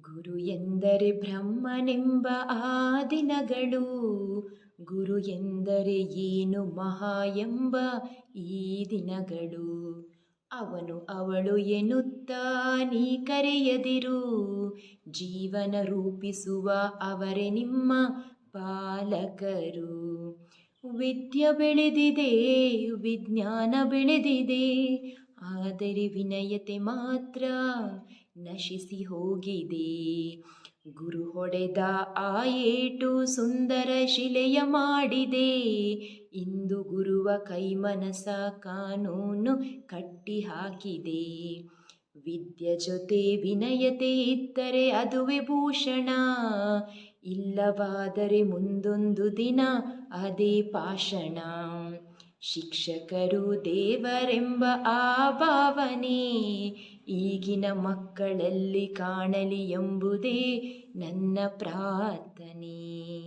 ಗುರು ಎಂದರೆ ಬ್ರಹ್ಮನೆಂಬ ಆ ದಿನಗಳು. ಗುರು ಎಂದರೆ ಏನು ಮಹಾ ಎಂಬ ಈ ದಿನಗಳು. ಅವನು ಅವಳು ಎನ್ನುತ್ತಾ ನೀ ಕರೆಯದಿರು. ಜೀವನ ರೂಪಿಸುವ ಅವರೇ ನಿಮ್ಮ ಪಾಲಕರು. ವಿದ್ಯೆ ಬೆಳೆದಿದೆ, ವಿಜ್ಞಾನ ಬೆಳೆದಿದೆ ಆದರೆ ವಿನಯತೆ ಮಾತ್ರ ನಶಿಸಿ ಹೋಗಿದೆ. ಗುರು ಹೊಡೆದ ಆ ಏಟು ಸುಂದರ ಶಿಲೆಯ ಮಾಡಿದೆ. ಇಂದು ಗುರುವ ಕೈಮನಸ ಕಾನೂನು ಕಟ್ಟಿ ಹಾಕಿದೆ. ವಿದ್ಯೆ ಜೊತೆ ವಿನಯತೆ ಇದ್ದರೆ ಅದುವೇ ಭೂಷಣ. ಇಲ್ಲವಾದರೆ ಮುಂದೊಂದು ದಿನ ಅದೇ ಪಾಷಣ. ಶಿಕ್ಷಕರು ದೇವರೆಂಬ ಆ ಭಾವನೆ ಈಗಿನ ಮಕ್ಕಳಲ್ಲಿ ಕಾಣಲಿ ಎಂಬುದೇ ನನ್ನ ಪ್ರಾರ್ಥನೆ.